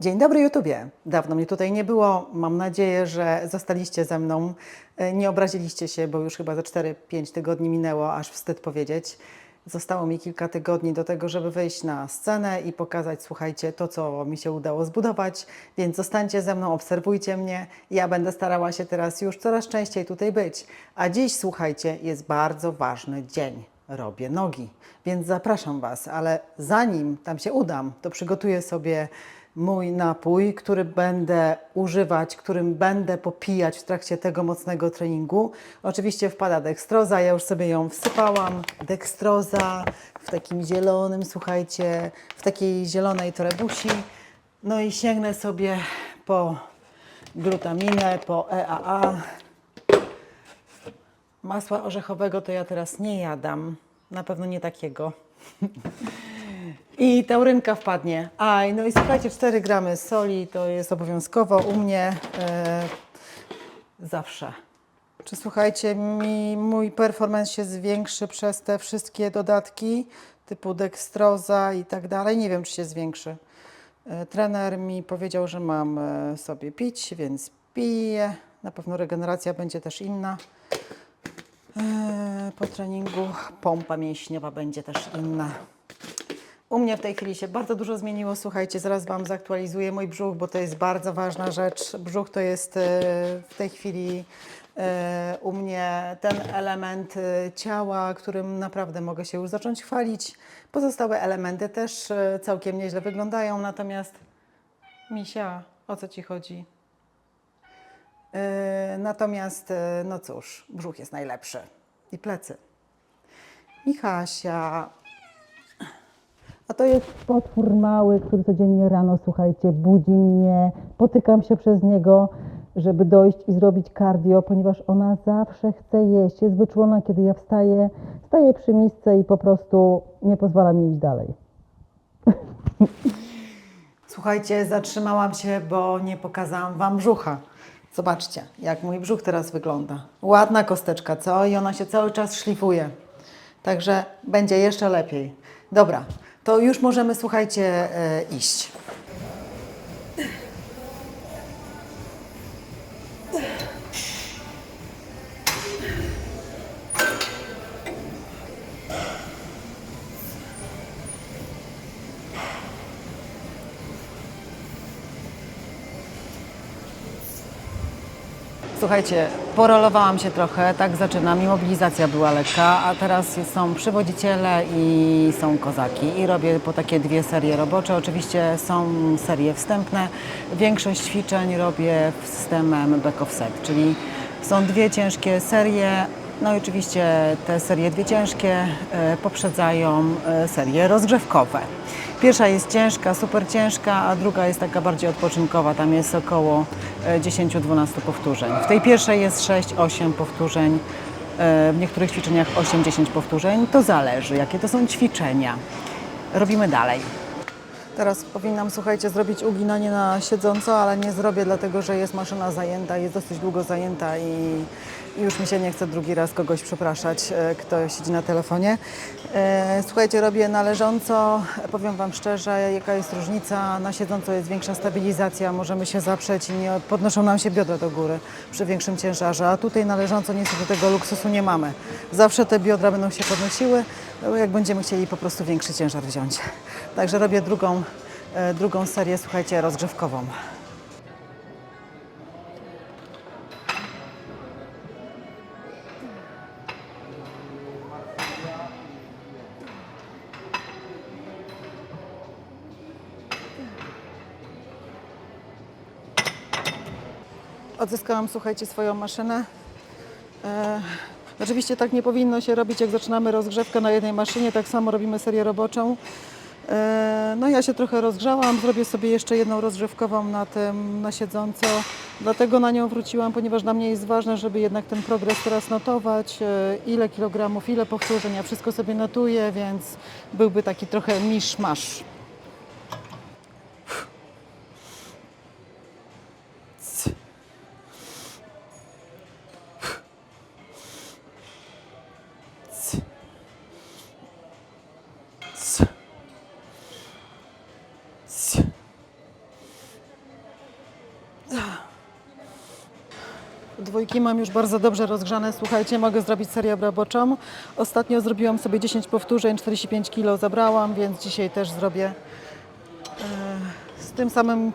Dzień dobry YouTubie. Dawno mnie tutaj nie było. Mam nadzieję, że zostaliście ze mną. E, Nie obraziliście się, bo już chyba za 4-5 tygodni minęło, aż wstyd powiedzieć. Zostało mi kilka tygodni do tego, żeby wyjść na scenę i pokazać, słuchajcie, to, co mi się udało zbudować, więc zostańcie ze mną, obserwujcie mnie. Ja będę starała się teraz już coraz częściej tutaj być. A dziś, słuchajcie, jest bardzo ważny dzień. Robię nogi, więc zapraszam Was, ale zanim tam się udam, to przygotuję sobie mój napój, który będę używać, którym będę popijać w trakcie tego mocnego treningu. Oczywiście wpada dekstroza, ja już sobie ją wsypałam. Dekstroza w takim zielonym, słuchajcie, w takiej zielonej torebusi. No i sięgnę sobie po glutaminę, po EAA. Masła orzechowego to ja teraz nie jadam. Na pewno nie takiego. I taurynka wpadnie. Aj, no i słuchajcie, 4 gramy soli to jest obowiązkowo u mnie e, zawsze. Czy słuchajcie, mi, mój performance się zwiększy przez te wszystkie dodatki typu dekstroza i tak dalej? Nie wiem, czy się zwiększy. E, Trener mi powiedział, że mam e, sobie pić, więc piję. Na pewno regeneracja będzie też inna. Po treningu pompa mięśniowa będzie też inna. U mnie w tej chwili się bardzo dużo zmieniło. Słuchajcie, zaraz Wam zaktualizuję mój brzuch, bo to jest bardzo ważna rzecz. Brzuch to jest e, w tej chwili e, u mnie ten element e, ciała, którym naprawdę mogę się już zacząć chwalić. Pozostałe elementy też całkiem nieźle wyglądają, natomiast Misia, o co Ci chodzi? Natomiast, no cóż, brzuch jest najlepszy i plecy. Michasia, a to jest potwór mały, który codziennie rano, słuchajcie, budzi mnie. Potykam się przez niego, żeby dojść i zrobić cardio, ponieważ ona zawsze chce jeść. Jest wyczulona, kiedy ja wstaję, staję przy misce i po prostu nie pozwala mi iść dalej. Słuchajcie, zatrzymałam się, bo nie pokazałam Wam brzucha. Zobaczcie, jak mój brzuch teraz wygląda. Ładna kosteczka, co? I ona się cały czas szlifuje. Także będzie jeszcze lepiej. Dobra, to już możemy, słuchajcie, e, iść. Słuchajcie, porolowałam się trochę, tak zaczynam. I mobilizacja była lekka, a teraz są przywodziciele i są kozaki. I robię po takie dwie serie robocze. Oczywiście są serie wstępne. Większość ćwiczeń robię systemem back offset, czyli są dwie ciężkie serie. No i oczywiście te serie dwie ciężkie e, poprzedzają e, serie rozgrzewkowe. Pierwsza jest ciężka, super ciężka, a druga jest taka bardziej odpoczynkowa. Tam jest około e, 10-12 powtórzeń. W tej pierwszej jest 6-8 powtórzeń, e, w niektórych ćwiczeniach 8-10 powtórzeń. To zależy, jakie to są ćwiczenia. Robimy dalej. Teraz powinnam, słuchajcie, zrobić uginanie na siedząco, ale nie zrobię, dlatego że jest maszyna zajęta, jest dosyć długo zajęta i już mi się nie chce drugi raz kogoś przepraszać, e, kto siedzi na telefonie. E, Słuchajcie, robię na leżąco. Powiem Wam szczerze, jaka jest różnica. Na siedząco jest większa stabilizacja, możemy się zaprzeć i nie podnoszą nam się biodra do góry przy większym ciężarze, a tutaj na leżąco niestety tego luksusu nie mamy. Zawsze te biodra będą się podnosiły, no, jak będziemy chcieli po prostu większy ciężar wziąć. Także robię drugą, e, drugą serię, słuchajcie, rozgrzewkową. Odzyskałam, słuchajcie, swoją maszynę. E, oczywiście tak nie powinno się robić, jak zaczynamy rozgrzewkę na jednej maszynie, tak samo robimy serię roboczą. E, no ja się trochę rozgrzałam, zrobię sobie jeszcze jedną rozgrzewkową na tym, na siedząco. Dlatego na nią wróciłam, ponieważ dla mnie jest ważne, żeby jednak ten progres teraz notować, e, ile kilogramów, ile powtórzeń, ja wszystko sobie notuję, więc byłby taki trochę misz-masz. Dwójki mam już bardzo dobrze rozgrzane. Słuchajcie, mogę zrobić serię roboczą. Ostatnio zrobiłam sobie 10 powtórzeń, 45 kg zabrałam, więc dzisiaj też zrobię e, z tym samym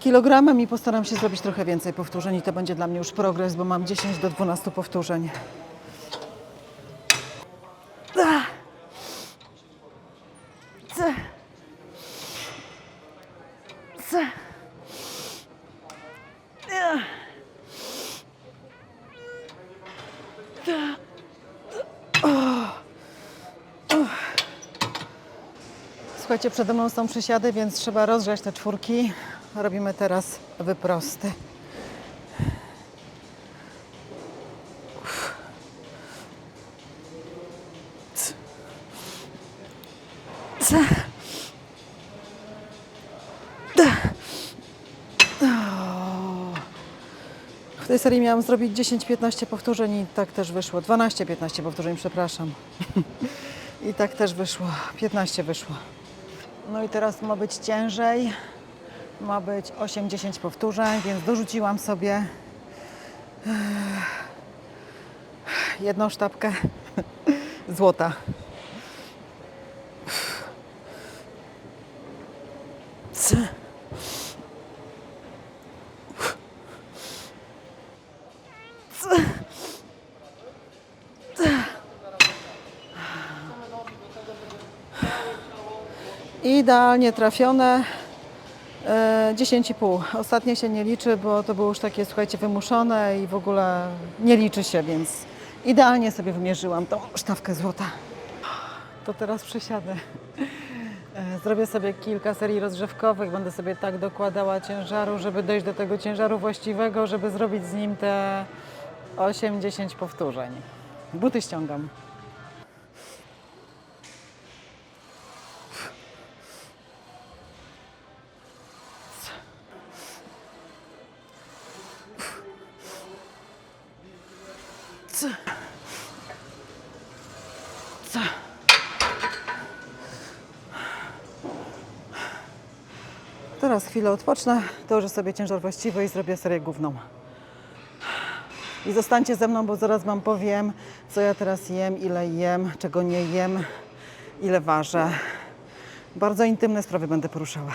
kilogramem i postaram się zrobić trochę więcej powtórzeń i to będzie dla mnie już progres, bo mam 10 do 12 powtórzeń. Słuchajcie, przede mną są przysiady, więc trzeba rozgrzać te czwórki. Robimy teraz wyprosty. C. D. O. W tej serii miałam zrobić 10-15 powtórzeń i tak też wyszło. 12-15 powtórzeń, przepraszam. I tak też wyszło. 15 wyszło. No i teraz ma być ciężej. Ma być 8-10 powtórzeń, więc dorzuciłam sobie eh, jedną sztabkę złota. C. Idealnie trafione. E, 10,5. Ostatnie się nie liczy, bo to było już takie, słuchajcie, wymuszone i w ogóle nie liczy się, więc idealnie sobie wymierzyłam tą sztawkę złota. To teraz przesiadę. E, Zrobię sobie kilka serii rozgrzewkowych, będę sobie tak dokładała ciężaru, żeby dojść do tego ciężaru właściwego, żeby zrobić z nim te 8-10 powtórzeń. Buty ściągam. Chwilę odpocznę, dołożę sobie ciężar właściwy i zrobię serię główną. I zostańcie ze mną, bo zaraz Wam powiem, co ja teraz jem, ile jem, czego nie jem, ile ważę. Bardzo intymne sprawy będę poruszała.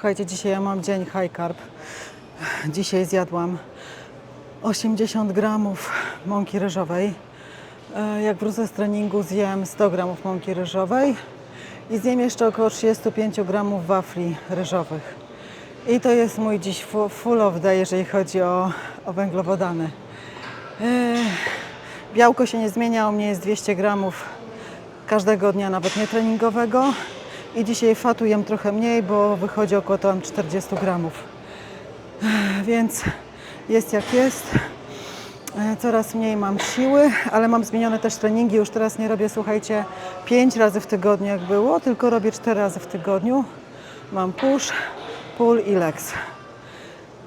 Słuchajcie, dzisiaj ja mam dzień high carb. Dzisiaj zjadłam 80 gramów mąki ryżowej. E, Jak wrócę z treningu, zjem 100 gramów mąki ryżowej i zjem jeszcze około 35 gramów wafli ryżowych. I to jest mój dziś fu- full of day, jeżeli chodzi o, o węglowodany. E, Białko się nie zmienia, u mnie jest 200 gramów każdego dnia, nawet nie treningowego. I dzisiaj fatu jem trochę mniej, bo wychodzi około tam 40 gramów. Więc jest jak jest. E, Coraz mniej mam siły, ale mam zmienione też treningi. Już teraz nie robię, słuchajcie, 5 razy w tygodniu jak było, tylko robię 4 razy w tygodniu. Mam push, pull i legs.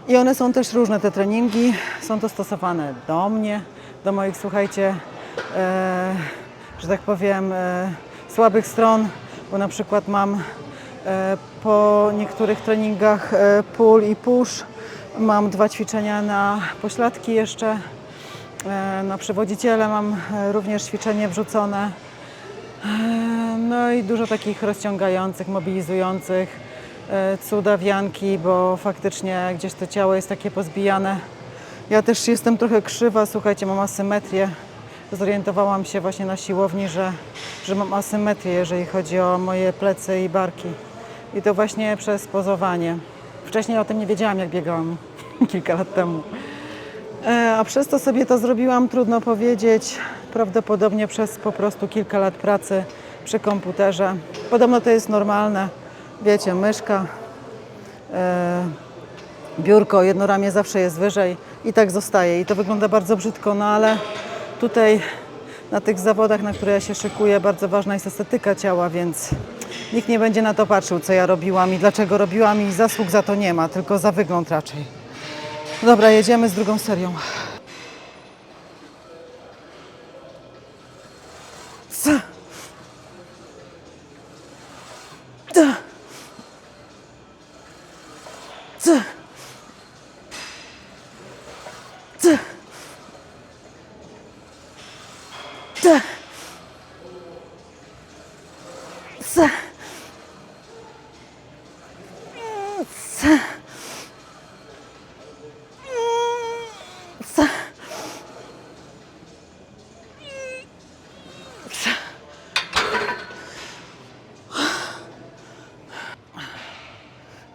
I one są też różne, te treningi. Są dostosowane do mnie, do moich, słuchajcie, e, że tak powiem, e, słabych stron, bo na przykład mam e, po niektórych treningach e, pull i push. Mam dwa ćwiczenia na pośladki jeszcze. E, na przewodziciele mam również ćwiczenie wrzucone. No i dużo takich rozciągających, mobilizujących, cudawianki, bo faktycznie gdzieś to ciało jest takie pozbijane. Ja też jestem trochę krzywa, słuchajcie, mam asymetrię zorientowałam się właśnie na siłowni, że, że mam asymetrię, jeżeli chodzi o moje plecy i barki. I to właśnie przez pozowanie. Wcześniej o tym nie wiedziałam, jak biegałam kilka lat temu. E, A przez to sobie to zrobiłam, trudno powiedzieć. Prawdopodobnie przez po prostu kilka lat pracy przy komputerze. Podobno to jest normalne. Wiecie, myszka, e, biurko, jedno ramię zawsze jest wyżej i tak zostaje. I to wygląda bardzo brzydko, no ale tutaj na tych zawodach, na które ja się szykuję, bardzo ważna jest estetyka ciała, więc nikt nie będzie na to patrzył, co ja robiłam i dlaczego robiłam i zasług za to nie ma, tylko za wygląd raczej. Dobra, jedziemy z drugą serią.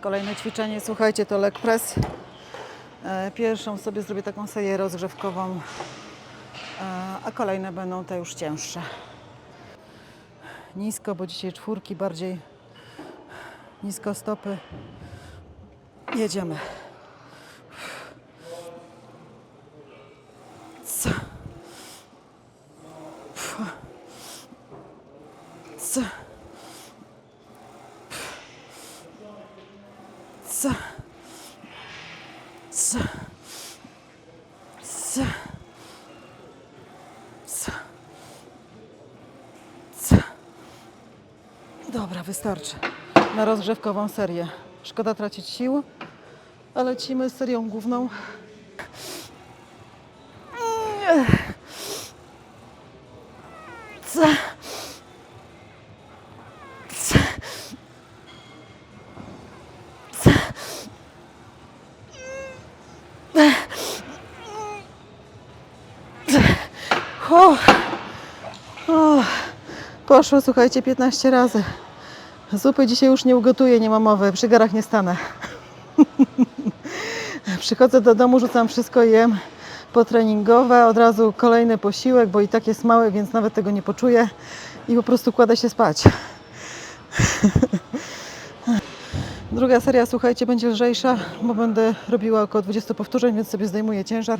Kolejne ćwiczenie, słuchajcie, to leg press. E, Pierwszą sobie zrobię taką serię rozgrzewkową, e, a kolejne będą te już cięższe. Nisko, bo dzisiaj czwórki bardziej nisko stopy. Jedziemy. Co? Co? Co? Co? Co? Dobra, wystarczy. Na rozgrzewkową serię. Szkoda tracić sił, a lecimy z serią główną. Poszło, słuchajcie, 15 razy. Zupy dzisiaj już nie ugotuję, nie ma mowy, przy garach nie stanę. Przychodzę do domu, rzucam wszystko, jem potreningowe, od razu kolejny posiłek, bo i tak jest mały, więc nawet tego nie poczuję i po prostu kładę się spać. Druga seria, słuchajcie, będzie lżejsza, bo będę robiła około 20 powtórzeń, więc sobie zdejmuję ciężar.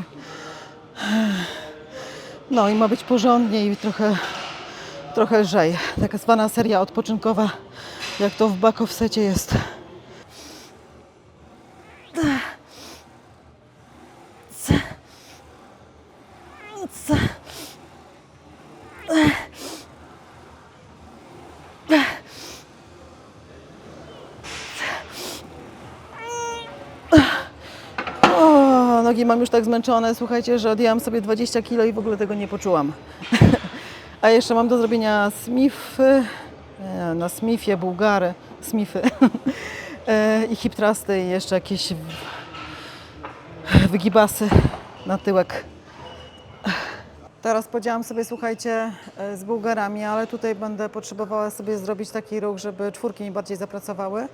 No i ma być porządnie i trochę, trochę lżej. Taka zwana seria odpoczynkowa, jak to w back jest. Nogi mam już tak zmęczone, słuchajcie, że odjęłam sobie 20 kg i w ogóle tego nie poczułam. A jeszcze mam do zrobienia smify, na smifie bułgary, smify E, i hip trusty i jeszcze jakieś wygibasy na tyłek. Teraz podziałam sobie, słuchajcie, e, z bułgarami, ale tutaj będę potrzebowała sobie zrobić taki ruch, żeby czwórki mi bardziej zapracowały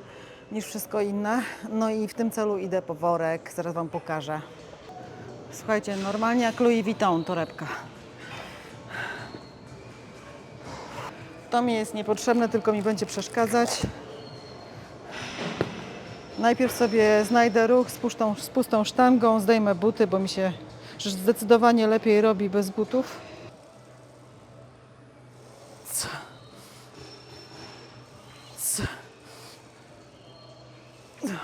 niż wszystko inne. No i w tym celu idę po worek, zaraz Wam pokażę. Słuchajcie, normalnie jak Louis Vuitton torebka. To mi jest niepotrzebne, tylko mi będzie przeszkadzać. Najpierw sobie znajdę ruch z pustą, z pustą sztangą, zdejmę buty, bo mi się zdecydowanie lepiej robi bez butów. Dobra.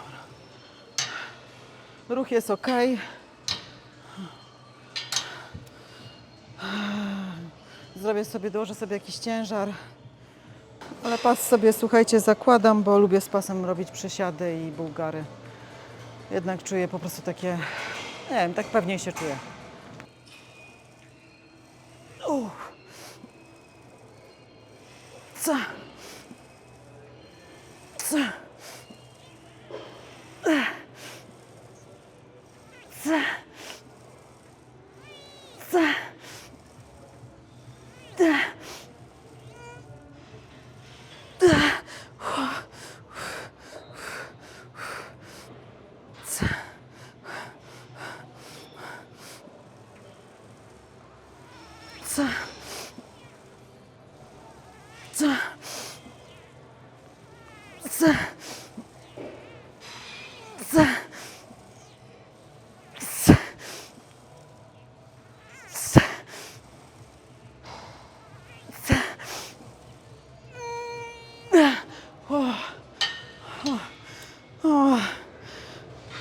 Ruch jest ok. Zrobię sobie, dołożę sobie jakiś ciężar. Ale pas sobie, słuchajcie, zakładam, bo lubię z pasem robić przysiady i bułgary. Jednak czuję po prostu takie, nie wiem, tak pewniej się czuję. Uff. Co? Co? Co? Co? Co? Co? Co? O. O.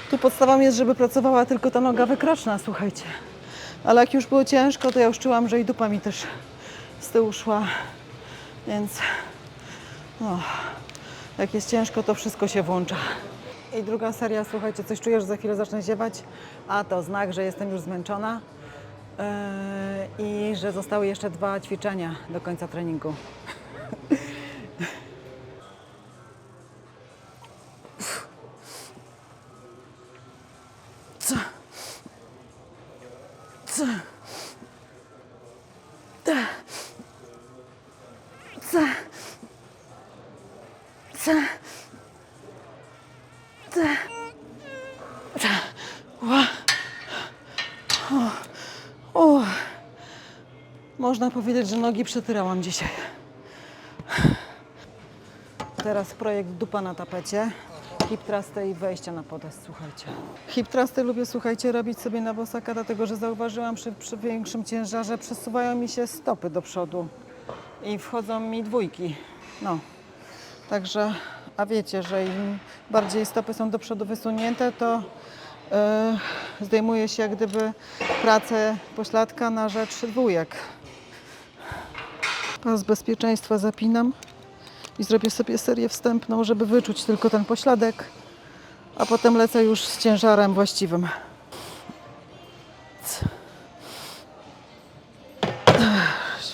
Tu podstawą jest, żeby pracowała tylko ta noga wykroczna, słuchajcie. Ale jak już było ciężko, to ja już czułam, że i dupa mi też z tyłu szła. Więc no, jak jest ciężko, to wszystko się włącza. I druga seria, słuchajcie, coś czuję, że za chwilę zacznę ziewać, a to znak, że jestem już zmęczona yy, i że zostały jeszcze dwa ćwiczenia do końca treningu. Można powiedzieć, że nogi przetyrałam dzisiaj. Teraz projekt dupa na tapecie. Hip thrusty i wejścia na podest, słuchajcie. Hip thrusty lubię, słuchajcie, robić sobie na bosaka, dlatego że zauważyłam, że przy większym ciężarze przesuwają mi się stopy do przodu i wchodzą mi dwójki. No, także, a wiecie, że im bardziej stopy są do przodu wysunięte, to yy, zdejmuje się jak gdyby pracę pośladka na rzecz dwójek. Pas bezpieczeństwa zapinam i zrobię sobie serię wstępną, żeby wyczuć tylko ten pośladek, a potem lecę już z ciężarem właściwym.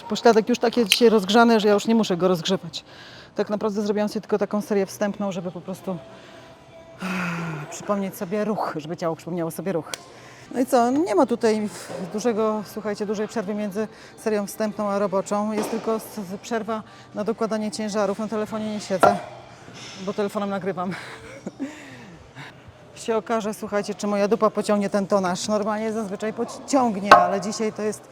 Pośladek już takie dzisiaj rozgrzany, że ja już nie muszę go rozgrzewać. Tak naprawdę zrobiłam sobie tylko taką serię wstępną, żeby po prostu przypomnieć sobie ruch, żeby ciało przypomniało sobie ruch. No i co, nie ma tutaj dużego, słuchajcie, dużej przerwy między serią wstępną a roboczą. Jest tylko przerwa na dokładanie ciężarów. Na telefonie nie siedzę, bo telefonem nagrywam. się okaże, słuchajcie, czy moja dupa pociągnie ten tonaż. Normalnie zazwyczaj pociągnie, ale dzisiaj to jest...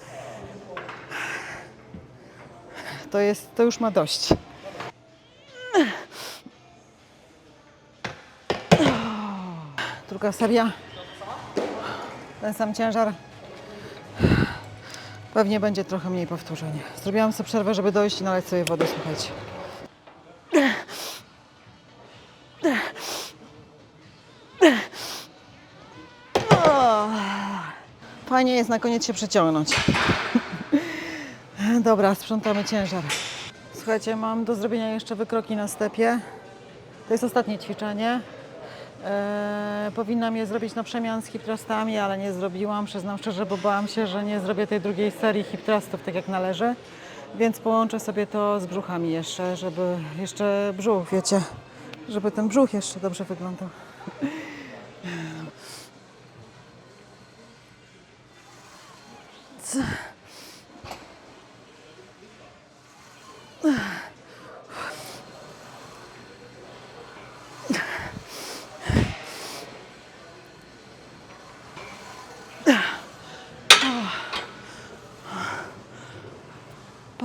To jest, to już ma dość. Druga seria. Ten sam ciężar. Pewnie będzie trochę mniej powtórzeń. Zrobiłam sobie przerwę, żeby dojść i nalać sobie wodę, słuchajcie. Fajnie jest na koniec się przeciągnąć. Dobra, sprzątamy ciężar. Słuchajcie, mam do zrobienia jeszcze wykroki na stepie. To jest ostatnie ćwiczenie. Eee, powinnam je zrobić na przemian z hip thrustami, ale nie zrobiłam. Przyznam szczerze, bo bałam się, że nie zrobię tej drugiej serii hip thrustów tak jak należy. Więc połączę sobie to z brzuchami jeszcze, żeby jeszcze brzuch, wiecie, żeby ten brzuch jeszcze dobrze wyglądał.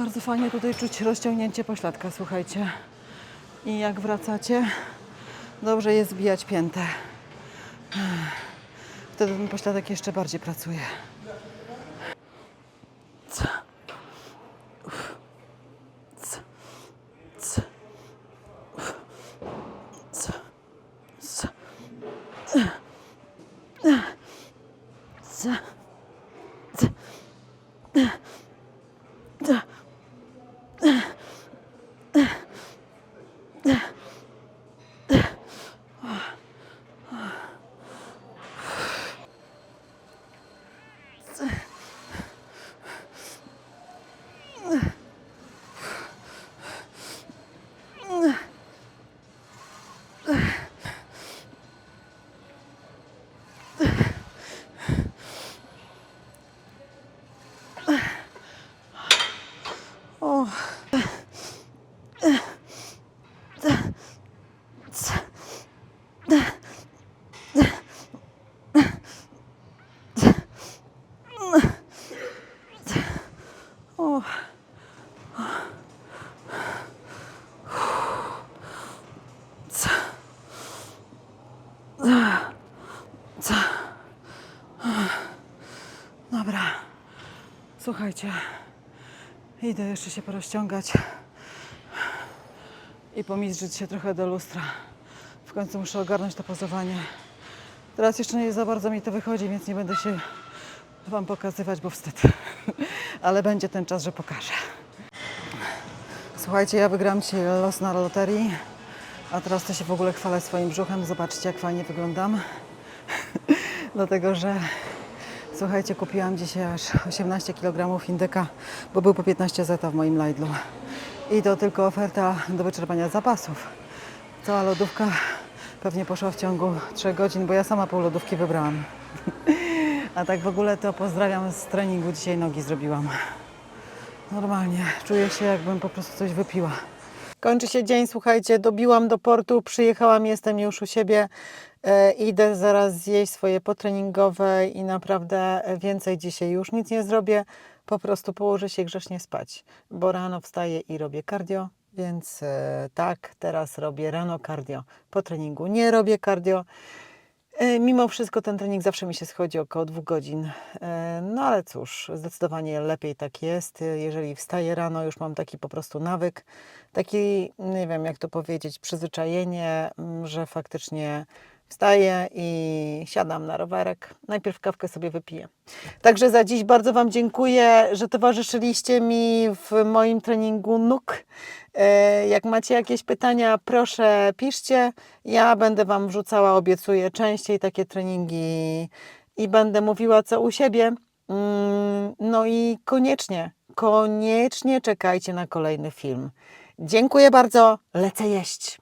Bardzo fajnie tutaj czuć rozciągnięcie pośladka, słuchajcie. I jak wracacie, dobrze jest zbijać piętę. Wtedy ten pośladek jeszcze bardziej pracuje. Co? Uff. Co? Co? Uff. Co? Co? Co? O. Co? Co? Dobra. Słuchajcie. Idę jeszcze się porozciągać i pomizrzyć się trochę do lustra. W końcu muszę ogarnąć to pozowanie. Teraz jeszcze nie za bardzo mi to wychodzi, więc nie będę się Wam pokazywać, bo wstyd. Ale będzie ten czas, że pokażę. Słuchajcie, ja wygram dzisiaj los na loterii, a teraz to się w ogóle chwalę swoim brzuchem. Zobaczcie, jak fajnie wyglądam. Dlatego, że słuchajcie, kupiłam dzisiaj aż 18 kg indyka, bo był po 15 zeta w moim Lidlu. I to tylko oferta do wyczerpania zapasów. Cała lodówka pewnie poszła w ciągu 3 godzin, bo ja sama pół lodówki wybrałam. A tak w ogóle to pozdrawiam z treningu. Dzisiaj nogi zrobiłam. Normalnie. Czuję się, jakbym po prostu coś wypiła. Kończy się dzień, słuchajcie, dobiłam do portu, przyjechałam, jestem już u siebie. E, idę zaraz zjeść swoje potreningowe i naprawdę więcej dzisiaj już nic nie zrobię. Po prostu położę się grzecznie spać, bo rano wstaję i robię cardio, więc e, tak, teraz robię rano cardio. Po treningu nie robię cardio. E, Mimo wszystko ten trening zawsze mi się schodzi około dwóch godzin. No ale cóż, zdecydowanie lepiej tak jest. Jeżeli wstaję rano, już mam taki po prostu nawyk, taki, nie wiem jak to powiedzieć, przyzwyczajenie, że faktycznie wstaję i siadam na rowerek. Najpierw kawkę sobie wypiję. Także za dziś bardzo Wam dziękuję, że towarzyszyliście mi w moim treningu nóg. E, Jak macie jakieś pytania, proszę piszcie. Ja będę Wam wrzucała, obiecuję, częściej takie treningi i będę mówiła co u siebie. Mm, No i koniecznie, koniecznie czekajcie na kolejny film. Dziękuję bardzo, lecę jeść.